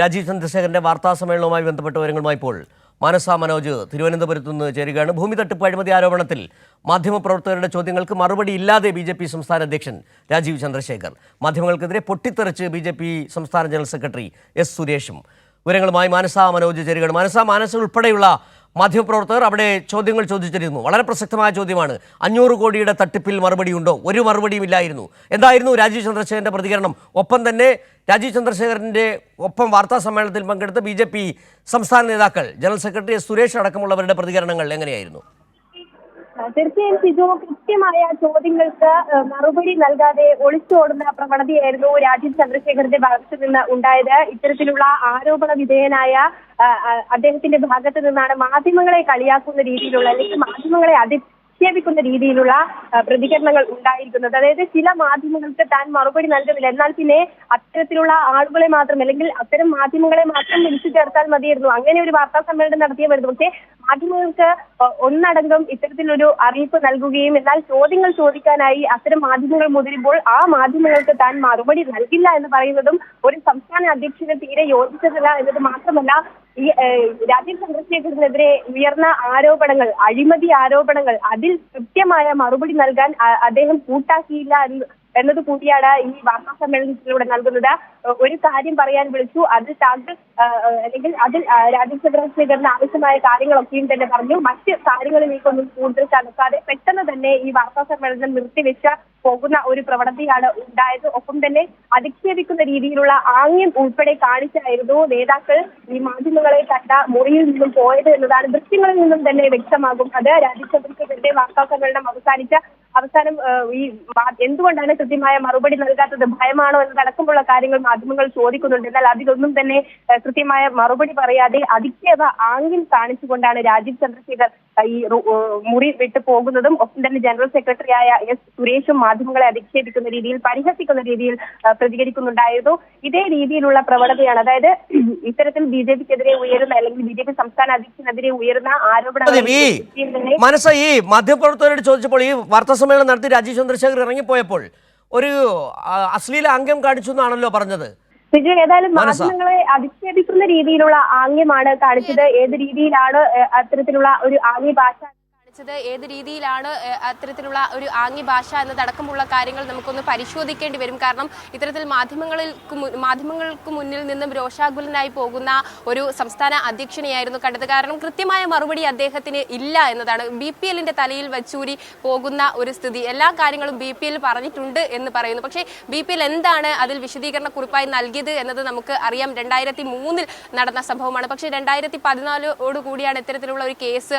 രാജീവ് ചന്ദ്രശേഖരന്റെ വാർത്താ സമ്മേളനവുമായി ബന്ധപ്പെട്ട വിവരങ്ങളുമായി ഇപ്പോൾ മാനസ മനോജ് തിരുവനന്തപുരത്ത് നിന്ന് ചേരുകയാണ്. ഭൂമി തട്ടിപ്പ് അഴിമതി ആരോപണത്തിൽ മാധ്യമപ്രവർത്തകരുടെ ചോദ്യങ്ങൾക്ക് മറുപടി ഇല്ലാതെ ബി ജെ പി സംസ്ഥാന അധ്യക്ഷൻ രാജീവ് ചന്ദ്രശേഖർ മാധ്യമങ്ങൾക്കെതിരെ പൊട്ടിത്തെറിച്ച് ബി ജെ പി സംസ്ഥാന ജനറൽ സെക്രട്ടറി എസ് സുരേഷും. വിവരങ്ങളുമായി മാനസ മനോജ് ചേരുകയാണ്. മാനസ മാനസ ഉൾപ്പെടെയുള്ള മാധ്യമപ്രവർത്തകർ അവിടെ ചോദ്യങ്ങൾ ചോദിച്ചിരുന്നു. വളരെ പ്രസക്തമായ ചോദ്യമാണ്. അഞ്ഞൂറ് കോടിയുടെ തട്ടിപ്പിൽ മറുപടിയുണ്ടോ? ഒരു മറുപടിയും ഇല്ലായിരുന്നു. എന്തായിരുന്നു രാജീവ് ചന്ദ്രശേഖരന്റെ പ്രതികരണം? ഒപ്പം തന്നെ രാജീവ് ചന്ദ്രശേഖരന്റെ ഒപ്പം വാർത്താ സമ്മേളനത്തിൽ പങ്കെടുത്ത ബി സംസ്ഥാന നേതാക്കൾ ജനറൽ സെക്രട്ടറി സുരേഷ് അടക്കമുള്ളവരുടെ പ്രതികരണങ്ങൾ എങ്ങനെയായിരുന്നു? തീർച്ചയായും സിജു കൃത്യമായ ചോദ്യങ്ങൾക്ക് മറുപടി നൽകാതെ ഒളിച്ചോടുന്ന പ്രവണതയായിരുന്നു രാജീവ് ചന്ദ്രശേഖരന്റെ ഭാഗത്ത് നിന്ന് ഉണ്ടായത്. ഇത്തരത്തിലുള്ള ആരോപണ വിധേയനായ അദ്ദേഹത്തിന്റെ ഭാഗത്ത് നിന്നാണ് മാധ്യമങ്ങളെ കളിയാക്കുന്ന രീതിയിലുള്ള അല്ലെങ്കിൽ മാധ്യമങ്ങളെ അധിക്ഷേപിക്കുന്ന രീതിയിലുള്ള പ്രതികരണങ്ങൾ ഉണ്ടായിരിക്കുന്നത്. അതായത് ചില മാധ്യമങ്ങൾക്ക് താൻ മറുപടി നൽകുന്നില്ല. എന്നാൽ പിന്നെ അത്തരത്തിലുള്ള ആളുകളെ മാത്രം അല്ലെങ്കിൽ അത്തരം മാധ്യമങ്ങളെ മാത്രം വിളിച്ചു ചേർത്താൽ മതിയായിരുന്നു. അങ്ങനെ ഒരു വാർത്താ സമ്മേളനം നടത്തിയമായിരുന്നു പക്ഷേ മാധ്യമങ്ങൾക്ക് ഒന്നടങ്കം ഇത്തരത്തിലൊരു അറിയിപ്പ് നൽകുകയും എന്നാൽ ചോദ്യങ്ങൾ ചോദിക്കാനായി അത്തരം മാധ്യമങ്ങൾ മുതിരുമ്പോൾ ആ മാധ്യമങ്ങൾക്ക് താൻ മറുപടി നൽകില്ല എന്ന് പറയുന്നതും ഒരു സംസ്ഥാന അധ്യക്ഷന് തീരെ യോജിച്ചതല്ല എന്നത് മാത്രമല്ല ഈ രാജീവ് ചന്ദ്രശേഖരനെതിരെ ഉയർന്ന ആരോപണങ്ങൾ അഴിമതി ആരോപണങ്ങൾ അതിൽ കൃത്യമായ മറുപടി നൽകാൻ അദ്ദേഹം കൂട്ടാക്കിയില്ല എന്ന് എന്നത് കൂടിയാണ് ഈ വാർത്താ സമ്മേളനത്തിലൂടെ നൽകുന്നത് ഒരു കാര്യം പറയാൻ വിളിച്ചു. അത് താങ്കൾ അല്ലെങ്കിൽ അതിൽ ഏഹ്, ചന്ദ്രശേഖരന് ആവശ്യമായ കാര്യങ്ങളൊക്കെയും തന്നെ പറഞ്ഞു. മറ്റ് കാര്യങ്ങളിലേക്കൊന്നും കൂടുതൽ കടക്കാതെ പെട്ടെന്ന് തന്നെ ഈ വാർത്താ സമ്മേളനം നിർത്തിവെച്ച പോകുന്ന ഒരു പ്രവണതയാണ് ഉണ്ടായത്. ഒപ്പം തന്നെ അധിക്ഷേപിക്കുന്ന രീതിയിലുള്ള ആംഗ്യം ഉൾപ്പെടെ കാണിച്ചായിരുന്നു നേതാക്കൾ ഈ മാധ്യമങ്ങളെ കണ്ട മുറിയിൽ നിന്നും പോയത് എന്നതാണ്. ദൃശ്യങ്ങളിൽ നിന്നും തന്നെ വ്യക്തമാകും. അത് രാജ്യസഭയ്ക്കെതിരെ വാർത്താ സമ്മേളനം അവസാനിച്ച അവസാനം ഈ എന്തുകൊണ്ടാണ് കൃത്യമായ മറുപടി നൽകാത്തത്? ഭയമാണോ എന്ന് എന്നതടക്കമുള്ള കാര്യങ്ങൾ മാധ്യമങ്ങൾ ചോദിക്കുന്നുണ്ട്. എന്നാൽ അതിലൊന്നും തന്നെ കൃത്യമായ മറുപടി പറയാതെ അധിക്ഷേപ ആംഗ്യം കാണിച്ചുകൊണ്ടാണ് രാജീവ് ചന്ദ്രശേഖർ ഈ മുറി വിട്ടു പോകുന്നതും ഒപ്പം തന്നെ ജനറൽ സെക്രട്ടറിയായ എസ് സുരേഷും മാധ്യമങ്ങളെ അധിക്ഷേപിക്കുന്ന രീതിയിൽ പരിഹസിക്കുന്ന രീതിയിൽ പ്രതികരിക്കുന്നുണ്ടായിരുന്നു. ഇതേ രീതിയിലുള്ള പ്രവണതയാണ്. അതായത് ഇത്തരത്തിൽ ബി ജെ പിക്കെതിരെ ഉയരുന്ന അല്ലെങ്കിൽ ബി ജെ പി സംസ്ഥാന അധ്യക്ഷനെതിരെ ഉയരുന്ന ആരോപണങ്ങൾ മനസ്സ ഈ മാധ്യമപ്രവർത്തകരോട് ചോദിച്ചപ്പോൾ ഈ വാർത്താ സമ്മേളനം നടത്തി രാജീവ് ചന്ദ്രശേഖർ ഇറങ്ങിപ്പോയപ്പോൾ ഒരു അശ്ലീല അംഗം കാണിച്ചു എന്നാണല്ലോ പറഞ്ഞത്. സിജു ഏതായാലും. മാധ്യമങ്ങളെ അധിക്ഷേപിക്കുന്ന രീതിയിലുള്ള ആംഗ്യമാണ് കാണിച്ചത് ഏത് രീതിയിലാണ് അത്തരത്തിലുള്ള ഒരു ആംഗ്യ ഭാഷ കാണിച്ചത് ഏത് രീതിയിലാണ് അത്തരത്തിലുള്ള ഒരു ആംഗ്യ ഭാഷ എന്നതടക്കമുള്ള കാര്യങ്ങൾ നമുക്കൊന്ന് പരിശോധിക്കേണ്ടി വരും. കാരണം ഇത്തരത്തിൽ മാധ്യമങ്ങളിൽ മാധ്യമങ്ങൾക്ക് മുന്നിൽ നിന്നും രോഷാകുലനായി പോകുന്ന ഒരു സംസ്ഥാന അധ്യക്ഷനെയായിരുന്നു കണ്ടത്. കാരണം കൃത്യമായ മറുപടി അദ്ദേഹത്തിന് ഇല്ല എന്നതാണ്. ബി പി എല്ലിന്റെ തലയിൽ വച്ചൂരി പോകുന്ന ഒരു സ്ഥിതി. എല്ലാ കാര്യങ്ങളും ബി പി എൽ പറഞ്ഞിട്ടുണ്ട് എന്ന് പറയുന്നു. പക്ഷേ ബി പി എൽ എന്താണ് അതിൽ വിശദീകരണ കുറിപ്പായി നൽകിയത് എന്നത് നമുക്ക് അറിയാം. രണ്ടായിരത്തി മൂന്നിൽ നടന്ന സംഭവമാണ്. പക്ഷേ രണ്ടായിരത്തി പതിനാലോട് കൂടിയാണ് ഇത്തരത്തിലുള്ള ഒരു കേസ്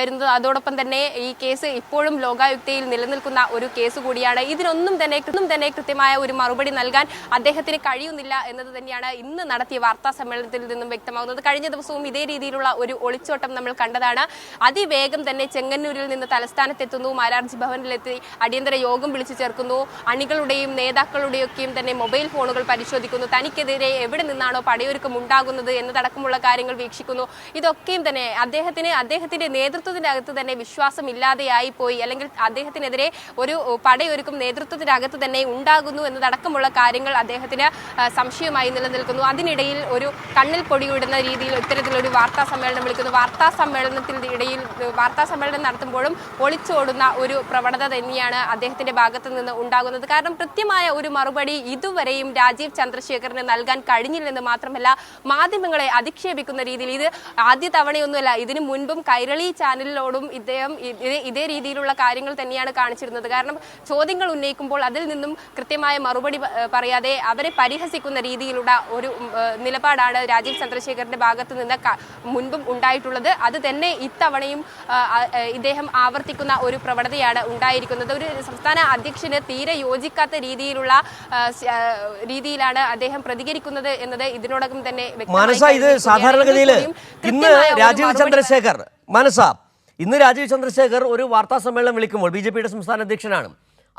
വരുന്നത്. അതോടൊപ്പം തന്നെ ഈ കേസ് ഇപ്പോഴും ലോകായുക്തയിൽ നിലനിൽക്കുന്ന ഒരു കേസ് കൂടിയാണ്. ഇതിനൊന്നും തന്നെ ഒന്നും തന്നെ കൃത്യമായ ഒരു മറുപടി നൽകാൻ അദ്ദേഹത്തിന് കഴിയുന്നില്ല എന്നത് തന്നെയാണ് ഇന്ന് നടത്തിയ വാർത്താ സമ്മേളനത്തിൽ നിന്നും വ്യക്തമാകുന്നത്. കഴിഞ്ഞ ദിവസവും ഇതേ രീതിയിലുള്ള ഒരു ഒളിച്ചോട്ടം നമ്മൾ കണ്ടതാണ്. അതിവേഗം തന്നെ ചെങ്ങന്നൂരിൽ നിന്ന് തലസ്ഥാനത്തെത്തുന്നു. മാരാർജി ഭവനിലെത്തി അടിയന്തര യോഗം വിളിച്ചു ചേർക്കുന്നു. അണികളുടെയും നേതാക്കളുടെയൊക്കെയും തന്നെ മൊബൈൽ ഫോണുകൾ പരിശോധിക്കുന്നു. തനിക്കെതിരെ എവിടെ നിന്നാണോ പടയൊരുക്കം ഉണ്ടാകുന്നത് എന്നതടക്കമുള്ള കാര്യങ്ങൾ വീക്ഷിക്കുന്നു. ഇതൊക്കെയും തന്നെ അദ്ദേഹത്തിന് അദ്ദേഹത്തിന്റെ നേതൃത്വത്തിന്റെ അകത്ത് തന്നെ വിശ്വാസമില്ലാതെയായി പോയി. അല്ലെങ്കിൽ അദ്ദേഹത്തിനെതിരെ ഒരു പടയൊരുക്കും നേതൃത്വത്തിനകത്ത് തന്നെ ഉണ്ടാകുന്നു എന്നതടക്കമുള്ള കാര്യങ്ങൾ അദ്ദേഹത്തിന് സംശയമായി നിലനിൽക്കുന്നു. അതിനിടയിൽ ഒരു കണ്ണിൽ പൊടിയിടുന്ന രീതിയിൽ ഇത്തരത്തിലൊരു വാർത്താ സമ്മേളനം വിളിക്കുന്നു. വാർത്താ സമ്മേളനത്തിന്റെ ഇടയിൽ വാർത്താ സമ്മേളനം നടത്തുമ്പോഴും ഒളിച്ചോടുന്ന ഒരു പ്രവണത തന്നെയാണ് അദ്ദേഹത്തിന്റെ ഭാഗത്ത് നിന്ന് ഉണ്ടാകുന്നത്. കാരണം കൃത്യമായ ഒരു മറുപടി ഇതുവരെയും രാജീവ് ചന്ദ്രശേഖറിന് നൽകാൻ കഴിഞ്ഞില്ലെന്ന് മാത്രമല്ല മാധ്യമങ്ങളെ അധിക്ഷേപിക്കുന്ന രീതിയിൽ ഇത് ആദ്യ തവണയൊന്നുമല്ല ഇതിനു മുൻപും കൈരളി ചാനലിനോടും ഇദ്ദേഹം ഇതേ ഇതേ രീതിയിലുള്ള കാര്യങ്ങൾ തന്നെയാണ് കാണിച്ചിരുന്നത്. കാരണം ചോദ്യങ്ങൾ ഉന്നയിക്കുമ്പോൾ അതിൽ നിന്നും കൃത്യമായ മറുപടി പറയാതെ അവരെ പരിഹസിക്കുന്ന രീതിയിലുള്ള ഒരു നിലപാടാണ് രാജീവ് ചന്ദ്രശേഖറിന്റെ ഭാഗത്ത് നിന്ന് മുൻപും ഉണ്ടായിട്ടുള്ളത്. അത് തന്നെ ഇത്തവണയും ഇദ്ദേഹം ആവർത്തിക്കുന്ന ഒരു പ്രവണതയാണ് ഉണ്ടായിരിക്കുന്നത്. ഒരു സംസ്ഥാന അധ്യക്ഷന് തീരെ യോജിക്കാത്ത രീതിയിലുള്ള രീതിയിലാണ് അദ്ദേഹം പ്രതികരിക്കുന്നത് എന്നത് ഇതിനോടകം തന്നെ മനസ്സാ ഇത് സാധാരണഗതിയിൽ ഇന്ന് രാജീവ് ചന്ദ്രശേഖർ മനസ്സ ഇന്ന് രാജീവ് ചന്ദ്രശേഖർ ഒരു വാർത്താ സമ്മേളനം വിളിക്കുമ്പോൾ ബി ജെ പിയുടെ സംസ്ഥാന അധ്യക്ഷനാണ്.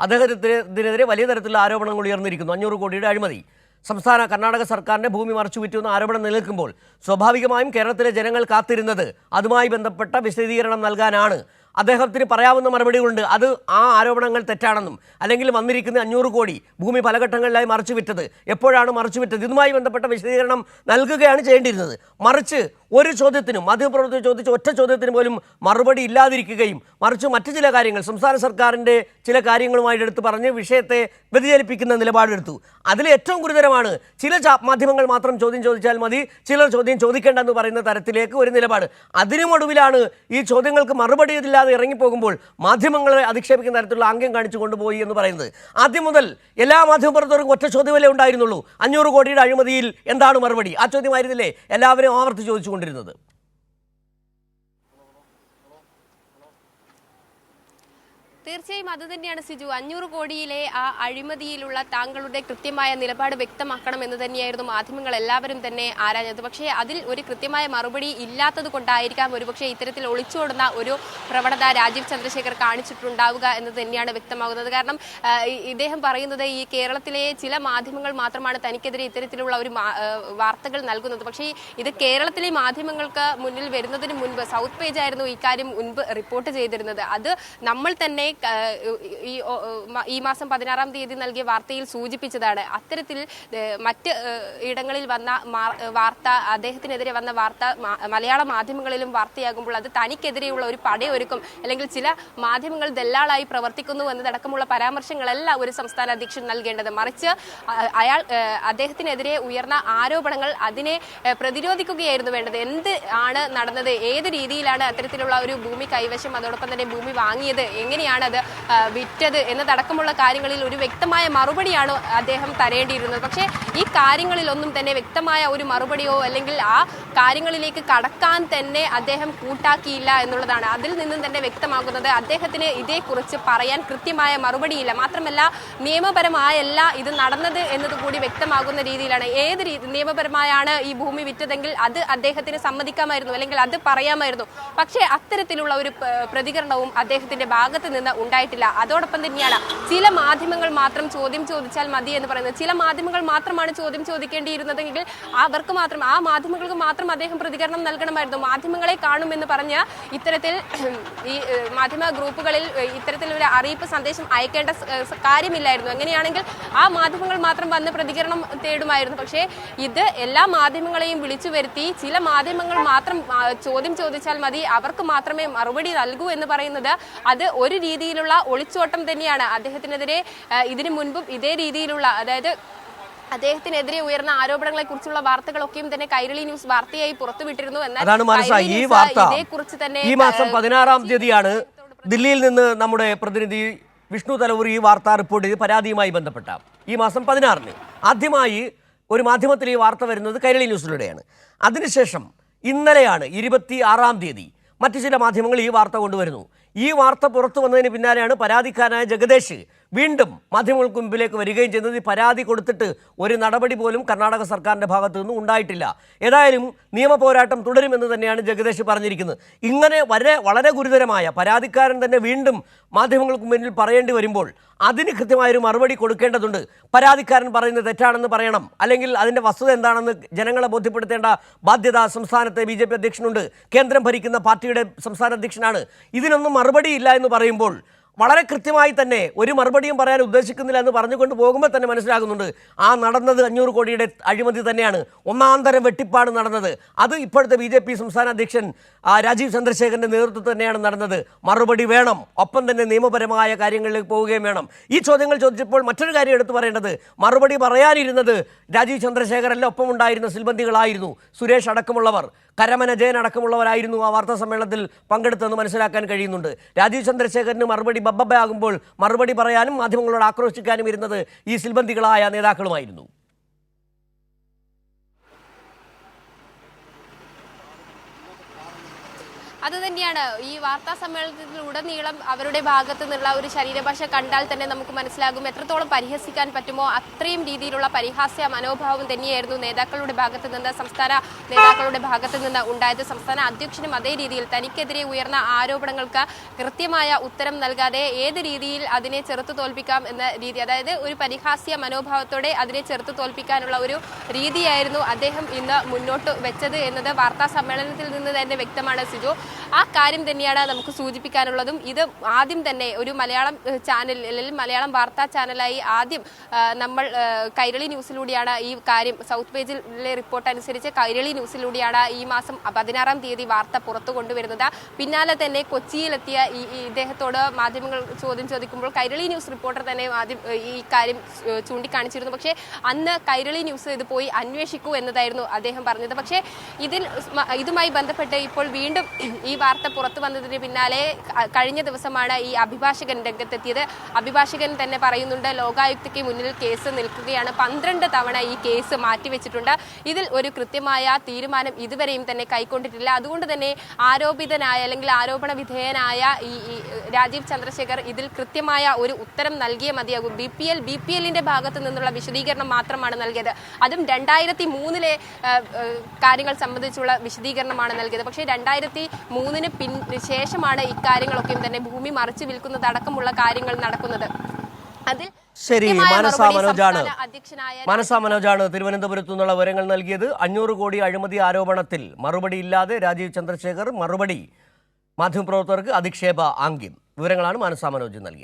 അദ്ദേഹത്തിനെതിരെ വലിയ തരത്തിലുള്ള ആരോപണങ്ങൾ ഉയർന്നിരിക്കുന്നു. അഞ്ഞൂറ് കോടിയുടെ അഴിമതി. സംസ്ഥാന കർണാടക സർക്കാരിന്റെ ഭൂമി മറച്ചു വിറ്റുന്ന ആരോപണം നിലനിൽക്കുമ്പോൾ സ്വാഭാവികമായും കേരളത്തിലെ ജനങ്ങൾ കാത്തിരുന്നത് അതുമായി ബന്ധപ്പെട്ട വിശദീകരണം നൽകാനാണ്. അദ്ദേഹത്തിന് പറയാവുന്ന മറുപടികളുണ്ട്. അത് ആ ആരോപണങ്ങൾ തെറ്റാണെന്നും അല്ലെങ്കിൽ വന്നിരിക്കുന്ന അഞ്ഞൂറ് കോടി ഭൂമി പല ഘട്ടങ്ങളിലായി മറച്ചു വിറ്റത് എപ്പോഴാണ് മറച്ചു വിറ്റത് ഇതുമായി ബന്ധപ്പെട്ട വിശദീകരണം നൽകുകയാണ് ചെയ്യേണ്ടിയിരുന്നത്. മറിച്ച് ഒരു ചോദ്യത്തിനും മാധ്യമപ്രവർത്തകർ ചോദിച്ച ഒറ്റ ചോദ്യത്തിന് പോലും മറുപടി ഇല്ലാതിരിക്കുകയും മറിച്ച് മറ്റു ചില കാര്യങ്ങൾ സംസ്ഥാന സർക്കാരിന്റെ ചില കാര്യങ്ങളുമായിട്ട് എടുത്ത് പറഞ്ഞ് വിഷയത്തെ വ്യതിചലിപ്പിക്കുന്ന നിലപാടെടുത്തു. അതിൽ ഏറ്റവും ഗുരുതരമാണ്. ചില മാധ്യമങ്ങൾ മാത്രം ചോദ്യം ചോദിച്ചാൽ മതി. ചിലർ ചോദ്യം ചോദിക്കേണ്ടെന്ന് പറയുന്ന തരത്തിലേക്ക് ഒരു നിലപാട്. അതിനുമൊടുവിലാണ് ഈ ചോദ്യങ്ങൾക്ക് മറുപടി ഇല്ലാതെ ഇറങ്ങിപ്പോകുമ്പോൾ മാധ്യമങ്ങളെ അധിക്ഷേപിക്കുന്ന തരത്തിലുള്ള ആംഗ്യം കാണിച്ചു കൊണ്ടുപോയി എന്ന് പറയുന്നത്. ആദ്യം മുതൽ എല്ലാ മാധ്യമപ്രവർത്തകർക്കും ഒറ്റ ചോദ്യമല്ലേ ഉണ്ടായിരുന്നുള്ളൂ. അഞ്ഞൂറ് കോടിയുടെ അഴിമതിയിൽ എന്താണ് മറുപടി? ആ ചോദ്യമായിരുന്നില്ലേ എല്ലാവരും ആവർത്തി ചോദിച്ചുകൊണ്ടിരുന്നത്. തീർച്ചയായും അത് തന്നെയാണ് സിജു. അഞ്ഞൂറ് കോടിയിലെ ആ അഴിമതിയിലുള്ള താങ്കളുടെ കൃത്യമായ നിലപാട് വ്യക്തമാക്കണം എന്ന് തന്നെയായിരുന്നു മാധ്യമങ്ങൾ എല്ലാവരും തന്നെ ആരാഞ്ഞത്. പക്ഷേ അതിൽ ഒരു കൃത്യമായ മറുപടി ഇല്ലാത്തത് കൊണ്ടായിരിക്കാം ഒരുപക്ഷെ ഇത്തരത്തിൽ ഒളിച്ചോടുന്ന ഒരു പ്രവണത രാജീവ് ചന്ദ്രശേഖർ കാണിച്ചിട്ടുണ്ടാവുക എന്ന് തന്നെയാണ് വ്യക്തമാകുന്നത്. കാരണം ഇദ്ദേഹം പറയുന്നത് ഈ കേരളത്തിലെ ചില മാധ്യമങ്ങൾ മാത്രമാണ് തനിക്കെതിരെ ഇത്തരത്തിലുള്ള ഒരു വാർത്തകൾ നൽകുന്നത്. പക്ഷേ ഇത് കേരളത്തിലെ മാധ്യമങ്ങൾക്ക് മുന്നിൽ വരുന്നതിന് മുൻപ് സൗത്ത് പേജ് ആയിരുന്നു ഇക്കാര്യം മുൻപ് റിപ്പോർട്ട് ചെയ്തിരുന്നത്. അത് നമ്മൾ തന്നെ ഈ മാസം പതിനാറാം തീയതി നൽകിയ വാർത്തയിൽ സൂചിപ്പിച്ചതാണ്. അത്തരത്തിൽ മറ്റ് ഇടങ്ങളിൽ വന്ന വാർത്ത അദ്ദേഹത്തിനെതിരെ വന്ന വാർത്ത മലയാള മാധ്യമങ്ങളിലും വാർത്തയാകുമ്പോൾ അത് തനിക്കെതിരെയുള്ള ഒരു പടയൊരുക്കും. അല്ലെങ്കിൽ ചില മാധ്യമങ്ങൾ ദല്ലാളായി പ്രവർത്തിക്കുന്നു എന്നതടക്കമുള്ള പരാമർശങ്ങളല്ല ഒരു സംസ്ഥാന അധ്യക്ഷൻ നൽകേണ്ടത്. മറിച്ച് അയാൾ അദ്ദേഹത്തിനെതിരെ ഉയർന്ന ആരോപണങ്ങൾ അതിനെ പ്രതിരോധിക്കുകയായിരുന്നു വേണ്ടത്. എന്ത് ആണ് നടന്നത്? ഏത് രീതിയിലാണ് അത്തരത്തിലുള്ള ഒരു ഭൂമി കൈവശം? അതോടൊപ്പം തന്നെ ഭൂമി വാങ്ങിയത്? എങ്ങനെയാണ് അത് ആ, വിറ്റത് എന്നതടക്കമുള്ള കാര്യങ്ങളിൽ ഒരു വ്യക്തമായ മറുപടിയാണ് അദ്ദേഹം തരേണ്ടിയിരുന്നത്. പക്ഷേ ഈ കാര്യങ്ങളിലൊന്നും തന്നെ വ്യക്തമായ ഒരു മറുപടിയോ അല്ലെങ്കിൽ ആ കാര്യങ്ങളിലേക്ക് കടക്കാൻ തന്നെ അദ്ദേഹം കൂട്ടാക്കിയില്ല എന്നുള്ളതാണ് അതിൽ നിന്നും തന്നെ വ്യക്തമാകുന്നത്. അദ്ദേഹത്തിന് ഇതേക്കുറിച്ച് പറയാൻ കൃത്യമായ മറുപടിയില്ല. മാത്രമല്ല നിയമപരമായല്ല ഇത് നടന്നത് എന്നതുകൂടി വ്യക്തമാകുന്ന രീതിയിലാണ്. ഏത് രീതി നിയമപരമായാണ് ഈ ഭൂമി വിറ്റതെങ്കിൽ അത് അദ്ദേഹത്തിന് സമ്മതിക്കാമായിരുന്നു അല്ലെങ്കിൽ അത് പറയാമായിരുന്നു. പക്ഷേ അത്തരത്തിലുള്ള ഒരു പ്രതികരണവും അദ്ദേഹത്തിന്റെ ഭാഗത്ത് നിന്ന് ഉണ്ടായിട്ടില്ല. അതോടൊപ്പം തന്നെയാണ് ചില മാധ്യമങ്ങൾ മാത്രം ചോദ്യം ചോദിച്ചാൽ മതി എന്ന് പറയുന്നത്. ചില മാധ്യമങ്ങൾ മാത്രമാണ് ചോദ്യം ചോദിക്കേണ്ടിയിരുന്നതെങ്കിൽ അവർക്ക് മാത്രം ആ മാധ്യമങ്ങൾക്ക് മാത്രം അദ്ദേഹം പ്രതികരണം നൽകണമായിരുന്നു. മാധ്യമങ്ങളെ കാണുമെന്ന് പറഞ്ഞ് ഇത്തരത്തിൽ ഈ മാധ്യമ ഗ്രൂപ്പുകളിൽ ഇത്തരത്തിൽ ഒരു അറിയിപ്പ് സന്ദേശം അയക്കേണ്ട കാര്യമില്ലായിരുന്നു. അങ്ങനെയാണെങ്കിൽ ആ മാധ്യമങ്ങൾ മാത്രം വന്ന് പ്രതികരണം തേടുമായിരുന്നു. പക്ഷേ ഇത് എല്ലാ മാധ്യമങ്ങളെയും വിളിച്ചു വരുത്തി ചില മാധ്യമങ്ങൾ മാത്രം ചോദ്യം ചോദിച്ചാൽ മതി. അവർക്ക് മാത്രമേ മറുപടി നൽകൂ എന്ന് പറയുന്നത് അത് ഒരു രീതിയിലുള്ള ഒളിച്ചോട്ടം തന്നെയാണ്. അദ്ദേഹത്തിനെതിരെ ഇതിനു മുൻപും ഇതേ രീതിയിലുള്ള അതായത് അദ്ദേഹത്തിനെതിരെ ഉയർന്ന ആരോപണങ്ങളെ കുറിച്ചുള്ള വാർത്തകളൊക്കെയും തന്നെ കൈരളി ന്യൂസ് വാർത്തയായി പുറത്തുവിട്ടിരുന്നു. എന്നാൽ ഈ വാർത്ത ഇതേക്കുറിച്ച് തന്നെ ഈ മാസം പതിനാറാം തീയതിയാണ് ദില്ലിയിൽ നിന്ന് നമ്മുടെ പ്രതിനിധി വിഷ്ണു തലവൂർ ഈ വാർത്ത റിപ്പോർട്ട് ചെയ്ത് പരാതിയുമായി ബന്ധപ്പെട്ട ഈ മാസം പതിനാറിന്. ആദ്യമായി ഒരു മാധ്യമത്തിൽ ഈ വാർത്ത വരുന്നത് കൈരളി ന്യൂസിലൂടെയാണ്. അതിനുശേഷം ഇന്നലെയാണ് ഇരുപത്തി ആറാം തീയതി. മറ്റു ചില മാധ്യമങ്ങൾ ഈ വാർത്ത കൊണ്ടുവരുന്നു. ഈ വാർത്ത പുറത്തു വന്നതിന് പിന്നാലെയാണ് പരാതിക്കാരനായ ജഗദേശ് വീണ്ടും മാധ്യമങ്ങൾക്ക് മുമ്പിലേക്ക് വരികയും ചെയ്യുന്നത് ഈ പരാതി കൊടുത്തിട്ട് ഒരു നടപടി പോലും കർണാടക സർക്കാരിന്റെ ഭാഗത്തു നിന്നും ഉണ്ടായിട്ടില്ല. ഏതായാലും നിയമ പോരാട്ടം തുടരുമെന്ന് തന്നെയാണ് ജഗദേശ് പറഞ്ഞിരിക്കുന്നത്. ഇങ്ങനെ വളരെ വളരെ ഗുരുതരമായ പരാതിക്കാരൻ തന്നെ വീണ്ടും മാധ്യമങ്ങൾക്ക് മുന്നിൽ പറയേണ്ടി വരുമ്പോൾ അതിന് കൃത്യമായൊരു മറുപടി കൊടുക്കേണ്ടതുണ്ട്. പരാതിക്കാരൻ പറയുന്നത് തെറ്റാണെന്ന് പറയണം. അല്ലെങ്കിൽ അതിന്റെ വസ്തുത എന്താണെന്ന് ജനങ്ങളെ ബോധ്യപ്പെടുത്തേണ്ട ബാധ്യത സംസ്ഥാനത്തെ ബി ജെ പി അധ്യക്ഷനുണ്ട്. കേന്ദ്രം ഭരിക്കുന്ന പാർട്ടിയുടെ സംസ്ഥാന അധ്യക്ഷനാണ്. ഇതിനൊന്നും മറുപടി ഇല്ല എന്ന് പറയുമ്പോൾ വളരെ കൃത്യമായി തന്നെ ഒരു മറുപടിയും പറയാൻ ഉദ്ദേശിക്കുന്നില്ല എന്ന് പറഞ്ഞുകൊണ്ട് പോകുമ്പോൾ തന്നെ മനസ്സിലാകുന്നുണ്ട്. ആ നടന്നത് അഞ്ഞൂറ് കോടിയുടെ അഴിമതി തന്നെയാണ്. ഒന്നാം തരം വെട്ടിപ്പാട് നടന്നത്. അത് ഇപ്പോഴത്തെ ബി ജെ പി സംസ്ഥാന അധ്യക്ഷൻ രാജീവ് ചന്ദ്രശേഖരന്റെ നേതൃത്വത്തിൽ തന്നെയാണ് നടന്നത്. മറുപടി വേണം. ഒപ്പം തന്നെ നിയമപരമായ കാര്യങ്ങളിലേക്ക് പോവുകയും വേണം. ഈ ചോദ്യങ്ങൾ ചോദിച്ചപ്പോൾ മറ്റൊരു കാര്യം എടുത്തു പറയേണ്ടത്. മറുപടി പറയാനിരുന്നത് രാജീവ് ചന്ദ്രശേഖരല്ല ഒപ്പം ഉണ്ടായിരുന്ന സിൽബന്തികളായിരുന്നു. സുരേഷ് അടക്കമുള്ളവർ. കരമന ജയൻ അടക്കമുള്ളവരായിരുന്നു ആ വാർത്താ സമ്മേളനത്തിൽ പങ്കെടുത്തെന്ന് മനസ്സിലാക്കാൻ കഴിയുന്നുണ്ട്. രാജീവ് ചന്ദ്രശേഖരന് മറുപടി ബബ്ബബയാകുമ്പോൾ മറുപടി പറയാനും മാധ്യമങ്ങളോട് ആക്രോശിക്കാനും ഇരുന്നത് ഈ സിൽബന്തികളായ നേതാക്കളുമായിരുന്നു. അത് തന്നെയാണ് ഈ വാർത്താ സമ്മേളനത്തിൽ ഉടനീളം അവരുടെ ഭാഗത്തു നിന്നുള്ള ഒരു ശരീരഭാഷ കണ്ടാൽ തന്നെ നമുക്ക് മനസ്സിലാകും. എത്രത്തോളം പരിഹസിക്കാൻ പറ്റുമോ അത്രയും രീതിയിലുള്ള പരിഹാസ്യ മനോഭാവം തന്നെയായിരുന്നു നേതാക്കളുടെ ഭാഗത്ത് നിന്ന് സംസ്ഥാന നേതാക്കളുടെ ഭാഗത്ത് നിന്ന് ഉണ്ടായത്. സംസ്ഥാന അധ്യക്ഷനും അതേ രീതിയിൽ തനിക്കെതിരെ ഉയർന്ന ആരോപണങ്ങൾക്ക് കൃത്യമായ ഉത്തരം നൽകാതെ ഏത് രീതിയിൽ അതിനെ ചെറുത്തു തോൽപ്പിക്കാം എന്ന രീതി അതായത് ഒരു പരിഹാസ്യ മനോഭാവത്തോടെ അതിനെ ചെറുത്തു തോൽപ്പിക്കാനുള്ള ഒരു രീതിയായിരുന്നു അദ്ദേഹം ഇന്ന് മുന്നോട്ട് വെച്ചത് എന്നത് വാർത്താ സമ്മേളനത്തിൽ നിന്ന് തന്നെ വ്യക്തമാണ് സിജു. ആ കാര്യം തന്നെയാണ് നമുക്ക് സൂചിപ്പിക്കാനുള്ളതും. ഇത് ആദ്യം തന്നെ ഒരു മലയാളം ചാനൽ അല്ലെങ്കിൽ മലയാളം വാർത്താ ചാനലായി ആദ്യം നമ്മൾ കൈരളി ന്യൂസിലൂടെയാണ് ഈ കാര്യം സൗത്ത് പേജിലെ റിപ്പോർട്ട് അനുസരിച്ച് കൈരളി ന്യൂസിലൂടെയാണ് ഈ മാസം പതിനാറാം തീയതി വാർത്ത പുറത്തു കൊണ്ടുവരുന്നത്. പിന്നാലെ തന്നെ കൊച്ചിയിലെത്തിയ ഈ ഇദ്ദേഹത്തോട് മാധ്യമങ്ങൾ ചോദ്യം ചോദിക്കുമ്പോൾ കൈരളി ന്യൂസ് റിപ്പോർട്ടർ തന്നെ ആദ്യം ഈ കാര്യം ചൂണ്ടിക്കാണിച്ചിരുന്നു. പക്ഷേ അന്ന് കൈരളി ന്യൂസ് ഇത് പോയി അന്വേഷിക്കൂ എന്നതായിരുന്നു അദ്ദേഹം പറഞ്ഞത്. പക്ഷേ ഇതിൽ ഇതുമായി ബന്ധപ്പെട്ട് ഇപ്പോൾ വീണ്ടും ഈ വാർത്ത പുറത്തു വന്നതിന് പിന്നാലെ കഴിഞ്ഞ ദിവസമാണ് ഈ അഭിഭാഷകൻ രംഗത്തെത്തിയത്. അഭിഭാഷകൻ തന്നെ പറയുന്നുണ്ട് ലോകായുക്തയ്ക്ക് മുന്നിൽ കേസ് നിൽക്കുകയാണ്. പന്ത്രണ്ട് തവണ ഈ കേസ് മാറ്റിവെച്ചിട്ടുണ്ട്. ഇതിൽ ഒരു കൃത്യമായ തീരുമാനം ഇതുവരെയും തന്നെ കൈക്കൊണ്ടിട്ടില്ല. അതുകൊണ്ട് തന്നെ ആരോപിതനായ അല്ലെങ്കിൽ ആരോപണ വിധേയനായ ഈ രാജീവ് ചന്ദ്രശേഖർ ഇതിൽ കൃത്യമായ ഒരു ഉത്തരം നൽകിയേ മതിയാകും. B P L B P എല്ലിന്റെ ഭാഗത്ത് നിന്നുള്ള വിശദീകരണം മാത്രമാണ് നൽകിയത്. അതും രണ്ടായിരത്തി മൂന്നിലെ കാര്യങ്ങൾ സംബന്ധിച്ചുള്ള വിശദീകരണമാണ് നൽകിയത്. പക്ഷേ രണ്ടായിരത്തി മൂന്നിന് പിൻ ശേഷമാണ് ഇക്കാര്യങ്ങളൊക്കെയും തന്നെ ഭൂമി മറിച്ചു വിൽക്കുന്നത് അടക്കമുള്ള കാര്യങ്ങൾ നടക്കുന്നത്. അതിൽ ശരി മാനസ മനോജാണ്. മനസ മനോജാണ് തിരുവനന്തപുരത്തു നിന്നുള്ള വിവരങ്ങൾ നൽകിയത്. അഞ്ഞൂറ് കോടി അഴിമതി ആരോപണത്തിൽ മറുപടി ഇല്ലാതെ രാജീവ് ചന്ദ്രശേഖർ മറുപടി മാധ്യമപ്രവർത്തകർക്ക് അധിക്ഷേപ ആംഗ്യം. വിവരങ്ങളാണ് മാനസ മനോജ് നൽകിയത്.